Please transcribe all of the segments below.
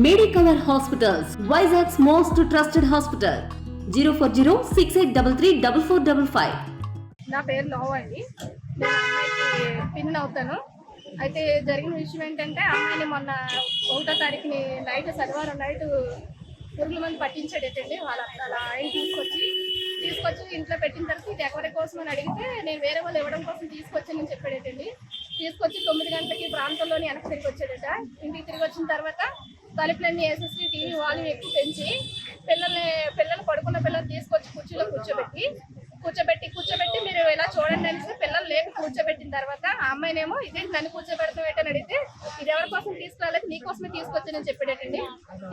Medicover hospitals Vizag's most trusted hospital zero four zero six eight double three double four double five నా పేరు లోవ అండి. నేను అమ్మాయికి pin అవుతాను. అయితే జరిగిన విషయం ఏంటంటే అమ్మాయిని మొన్న ఒకటో తారీఖుని నైట్ శనివారం నైట్ పురుగుల మంది పట్టించాడేటండి. వాళ్ళ వాళ్ళ ఆయన తీసుకొచ్చి తీసుకొచ్చి ఇంట్లో పెట్టిన తర్వాత ఇది ఎవరి కోసం అని అడిగితే నేను వేరే వాళ్ళు ఇవ్వడం కోసం తీసుకొచ్చానని చెప్పాడేటండి. తీసుకొచ్చి తొమ్మిది గంటలకి ప్రాంతంలోని వెనక్కి తిరిగి వచ్చాడట. ఇంటికి తిరిగి వచ్చిన తర్వాత తలుపులన్నీ వేసేసి టీవీ వాల్యూమ్ ఎక్కువ పెంచి పిల్లల్ని పిల్లలు పడుకున్న పిల్లలు తీసుకొచ్చి కుర్చీలో కూర్చోబెట్టి కూర్చోబెట్టి కూర్చోబెట్టి మీరు ఇలా చూడండి అనేసి పిల్లలు లేక కూర్చోబెట్టిన తర్వాత ఆ అమ్మాయినేమో ఇదేంటి నన్ను కూర్చోబెడతాం ఏంటని అడిగితే ఇది ఎవరి కోసం తీసుకురాలేదు? నీకోసమే తీసుకొచ్చానని చెప్పేటండి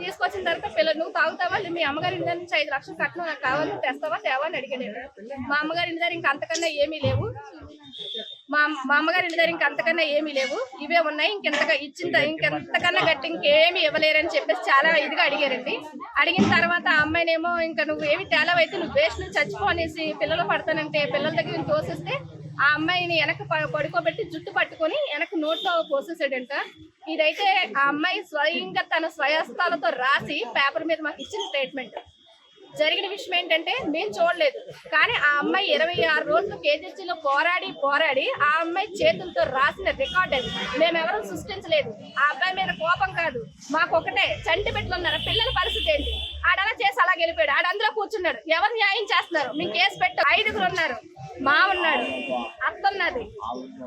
తీసుకొచ్చిన తర్వాత పిల్లలు నువ్వు తాగుతావా? మీ అమ్మగారి ఇంటి నుంచి ఐదు లక్షలు కట్నం నాకు కావాలి? తెస్తావా? తేవా అని అడిగాడు మా అమ్మగారి ఇంటి దగ్గర ఇంకా అంతకన్నా ఏమీ లేవు. మా మా అమ్మగారి ఇంటి దగ్గర ఇంకా అంతకన్నా ఏమీ లేవు. ఇవే ఉన్నాయి. ఇంకెంతగా ఇచ్చిన ఇంకెంతకన్నా గట్టి ఇంకేమీ ఇవ్వలేరని చెప్పేసి చాలా ఇదిగా అడిగారండి. అడిగిన తర్వాత ఆ అమ్మాయినేమో ఇంకా నువ్వు ఏమి అయితే నువ్వు వేస్ట్ నుంచి చచ్చిపో అనేసి పిల్లలు పడతానంటే పిల్లల దగ్గర తోసిస్తే ఆ అమ్మాయిని వెనక పడుకోబెట్టి జుట్టు పట్టుకొని వెనక నోట్లో పోసేసాడంట. ఇదైతే ఆ అమ్మాయి స్వయంగా తన స్వయస్తాలతో రాసి పేపర్ మీద మాకు ఇచ్చిన స్టేట్మెంట్. జరిగిన విషయం ఏంటంటే మేము చూడలేదు. కానీ ఆ అమ్మాయి ఇరవై ఆరు రోజులు కేజీసీలో పోరాడి పోరాడి ఆ అమ్మాయి చేతులతో రాసిన రికార్డ్ అది. మేమెవరూ సృష్టించలేదు. ఆ అబ్బాయి మీద కోపం కాదు. మాకు ఒకటే చంటి పెట్టుకున్నారు పిల్లల పరిస్థితి ఏంటి? ఆడలా చేసి అలా గెలిపాడు ఆడ అందులో కూర్చున్నాడు. ఎవరు న్యాయం చేస్తున్నారు? మేము కేసు పెట్టు. ఐదుగురు ఉన్నారు. మా ఉన్నాడు. అత్త ఉన్నది.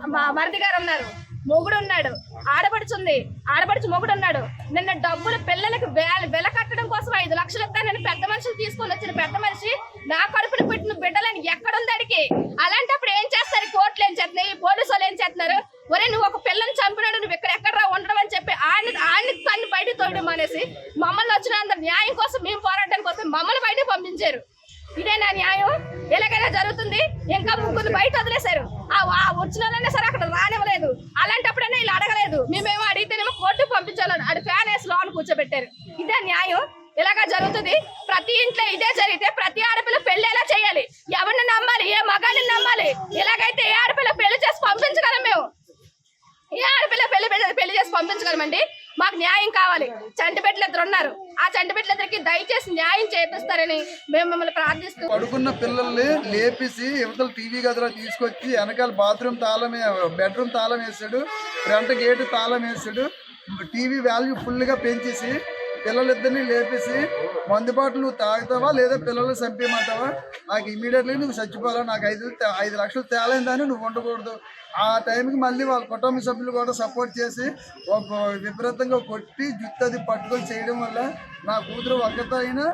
మా మరిది గారు ఉన్నారు. మొగుడు ఉన్నాడు ఆడపడుచుంది. ఆడపడుచు మొగుడు ఉన్నాడు నిన్న డబ్బులు పిల్లలకు వెల కట్టడం కోసం ఐదు లక్షలు ఇస్తానని పెద్ద మనిషిని తీసుకొని వచ్చిన పెద్ద మనిషి నా కడుపున పెట్టిన బిడ్డలని ఎక్కడుంది అడిగి? అలాంటప్పుడు ఏం చేస్తారు? కోర్టులు ఏం చేస్తున్నాయి? పోలీసు వాళ్ళు ఏం చేస్తున్నారు? ఒరే నువ్వు ఒక పిల్లని చంపినాడు. నువ్వు ఇక్కడ ఎక్కడ ఉండడం అని చెప్పి ఆయన ఆయన తన్ని బయట తోయడం అనేసి మమ్మల్ని వచ్చిన అందరు న్యాయం కోసం మేము పోరాడడానికి కోసం మమ్మల్ని బయట పంపించారు. ఇదే నా న్యాయం. ఎలాగైనా జరుగుతుంది. ఇంకా ముగ్గురు బయట వదిలేశారు. ఆ వచ్చిన వాళ్ళైనా సరే అక్కడ రానివ్వలేదు కూర్చోబెట్టారు. ఇదే న్యాయం. ఇలాగా జరుగుతుంది? ప్రతి ఇంట్లో ఇదే జరిగితే ప్రతి ఆడపిల్ల పెళ్ళి ఎలా చేయాలి? ఎవరిని నమ్మాలి? ఏ మగాడిని నమ్మాలి? ఇలాగైతే ఏ ఆడపిల్ల పెళ్ళి చేసి పంపించగలం మేము? ఏ ఆడపిల్ల పెళ్ళి పెళ్ళి- పెళ్ళి చేసి పంపించగలమండి? మాకు న్యాయం కావాలి. చంటి బిడ్డలు ఇద్దరు ఉన్నారు. ఆ చంటి బిడ్డల ఇద్దరికి దయచేసి న్యాయం చేపిస్తారని మేము మిమ్మల్ని ప్రార్థిస్తూ పడుకున్న పిల్లల్ని లేపేసి ఇవతల టీవీ గదిలో తీసుకొచ్చి వెనకాల బాత్రూమ్ తాళం బెడ్రూమ్ తాళం వేసాడు ఫ్రంట్ గేటు తాళం వేసాడు. టీవీ వాల్యూ ఫుల్గా పెంచేసి పిల్లలిద్దరిని లేపేసి మందుబాటు నువ్వు తాగుతావా లేదా పిల్లల్ని చంపేయమంటావా? నాకు ఇమీడియట్లీ నువ్వు చచ్చిపోవాలా? నాకు ఐదు ఐదు లక్షలు తేలైందని నువ్వు ఉండకూడదు. ఆ టైంకి మళ్ళీ వాళ్ళ కుటుంబ సభ్యులు కూడా సపోర్ట్ చేసి ఒక విపరీతంగా కొట్టి జుత్తు అది పట్టుకొని చేయడం వల్ల నా కూతురు ఒక్కతో అయినా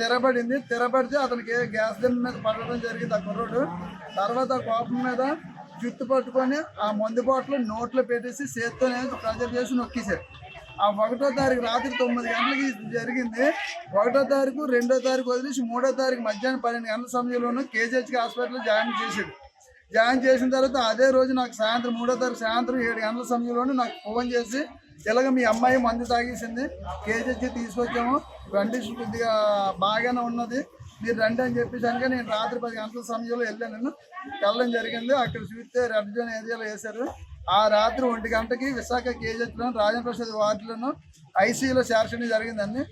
తెరబడింది. తెరబడితే అతనికి గ్యాస్ దిమ్ మీద పడడం జరిగింది ఆ కుర్రోడు. తర్వాత కోపం మీద జుట్టు పట్టుకొని ఆ మందు బాటిల్ నోట్లో పెట్టేసి చేత్తోనే ప్రెజర్ చేసి నొక్కేశారు. ఆ ఒకటో తారీఖు రాత్రి తొమ్మిది గంటలకి జరిగింది. ఒకటో తారీఖు రెండో తారీఖు వదిలేసి మూడో తారీఖు మధ్యాహ్నం పన్నెండు గంటల సమయంలోనూ కేజీహెచ్కి హాస్పిటల్లో జాయిన్ చేశాడు. జాయిన్ చేసిన తర్వాత అదే రోజు నాకు సాయంత్రం మూడో తారీఖు సాయంత్రం ఏడు గంటల సమయంలోనూ నాకు ఫోన్ చేసి ఇలాగ మీ అమ్మాయి మందు తాగేసింది కేజీహెచ్కి తీసుకొచ్చాము కండిషన్ కొద్దిగా బాగానే ఉన్నది మీరు రండి అని చెప్పేసి నేను రాత్రి పది గంటల సమయంలో వెళ్ళాను. వెళ్ళడం జరిగింది. అక్కడ చూస్తే రెడ్ జోన్ ఏరియాలో వేశారు. ఆ రాత్రి ఒంటి గంటకి విశాఖ కేజెత్లో రాజేంద్ర ప్రసాద్ వార్డులను ఐసీయూలో చేర్చడం జరిగిందండి.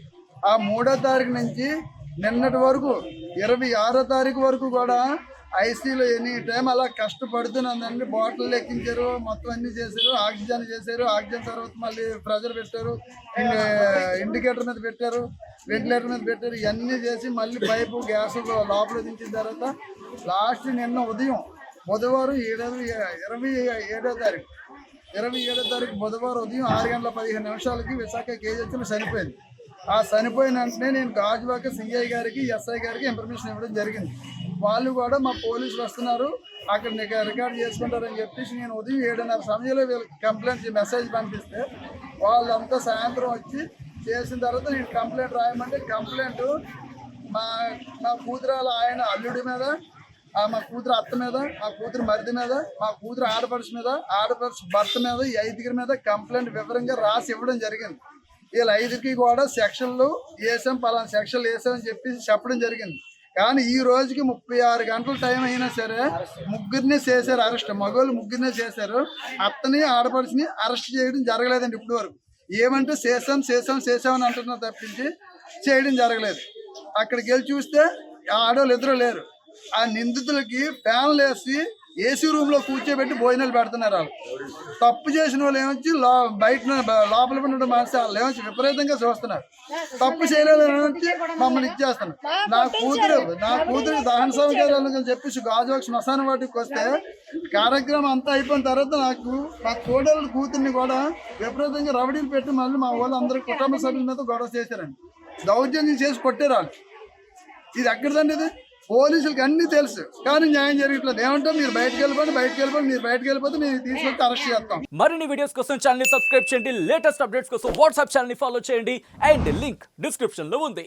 ఆ మూడో తారీఖు నుంచి నిన్నటి వరకు ఇరవై ఆరో తారీఖు వరకు కూడా ఐసీలో ఎనీ టైం అలా కష్టపడుతున్నదండి బాటిల్ ఎక్కించారు మొత్తం అన్ని చేశారు ఆక్సిజన్ చేశారు. ఆక్సిజన్ తర్వాత మళ్ళీ ప్రెజర్ పెట్టారు ఇండికేటర్ మీద పెట్టారు వెంటిలేటర్ మీద పెట్టారు ఇవన్నీ చేసి మళ్ళీ పైపు గ్యాస్ లోపల దించిన తర్వాత లాస్ట్ నిన్న ఉదయం బుధవారం ఏడవ ఇరవై ఏడో తారీఖు ఇరవై ఏడో తారీఖు బుధవారం ఉదయం ఆరు గంటల పదిహేను నిమిషాలకి విశాఖ కేజెచ్లో చనిపోయింది. ఆ చనిపోయిన వెంటనే నేను గాజువాక సిఐ గారికి ఎస్ఐ గారికి ఇన్ఫర్మేషన్ ఇవ్వడం జరిగింది. వాళ్ళు కూడా మా పోలీసులు వస్తున్నారు. అక్కడ నీకు రికార్డ్ చేసుకుంటారని చెప్పేసి నేను ఉదయం ఏడున్నర సమయంలో వీళ్ళకి కంప్లైంట్ మెసేజ్ పంపిస్తే వాళ్ళంతా సాయంత్రం వచ్చి చేసిన తర్వాత నేను కంప్లైంట్ రాయమంటే కంప్లైంట్ మా నా కూతురాల ఆయన అల్లుడి మీద ఆ మా కూతురు అత్త మీద మా కూతురు మరిది మీద మా కూతురు ఆడపడుచు మీద ఆడపడుచు భర్త మీద ఈ ఐదుగురి మీద కంప్లైంట్ వివరంగా రాసి ఇవ్వడం జరిగింది. వీళ్ళ ఐదుకి కూడా సెక్షన్లు వేసాం పలానా సెక్షన్లు వేసామని చెప్పేసి చెప్పడం జరిగింది. కానీ ఈ రోజుకి ముప్పై ఆరు గంటల టైం అయినా సరే ముగ్గురిని చేశారు అరెస్ట్. మగవాళ్ళు ముగ్గురినే చేశారు. అత్తని ఆడపడిచిని అరెస్ట్ చేయడం జరగలేదండి ఇప్పటి వరకు ఏమంటే చేసాం చేసాం చేసాం అని అంటున్నారు తప్పించి చేయడం జరగలేదు. అక్కడికి వెళ్ళి చూస్తే ఆడవాళ్ళు ఇద్దరు లేరు. ఆ నిందితులకి ఫ్యాన్లు వేసి ఏసీ రూమ్లో కూర్చోబెట్టి భోజనాలు పెడుతున్నారు వాళ్ళు. తప్పు చేసిన వాళ్ళు ఏమొచ్చి బయట లోపల ఉన్న మానేసి వాళ్ళు ఏమొచ్చి విపరీతంగా చూస్తున్నారు. తప్పు చేయలేదు ఏమొచ్చి మమ్మల్ని ఇచ్చేస్తున్నారు. నా కూతురు నా కూతురు దహన సౌకర్యాలు చెప్పేసి గాజువాక్ శ్మశాన వాటికి వస్తే కార్యక్రమం అంతా అయిపోయిన తర్వాత నాకు నా కోడల కూతుర్ని కూడా విపరీతంగా రవడీలు పెట్టి మళ్ళీ మా వాళ్ళు అందరూ కుటుంబ సభ్యుల మీద గొడవ చేశారండి. దౌర్జన్యం చేసి కొట్టారు వాళ్ళు. ఇది ఎక్కడిదండి ఇది? పోలీసులకి అన్ని తెలుసు. కానీ న్యాయం జరగట్లేదు ఏమంటే మీరు బయటకు వెళ్ళిపోండి బయటకు వెళ్ళిపోండి మీరు బయటకు వెళ్ళిపోతే మేము తీసుకొచ్చి అరెస్ట్ చేస్తాం. మరిన్ని వీడియోస్ కోసం ఛానల్ సబ్స్క్రైబ్ చేయండి. లేటెస్ట్ అప్డేట్స్ కోసం వాట్సాప్ ఛానల్ని ఫాలో చేయండి. అండ్ లింక్ డిస్క్రిప్షన్లో ఉంది.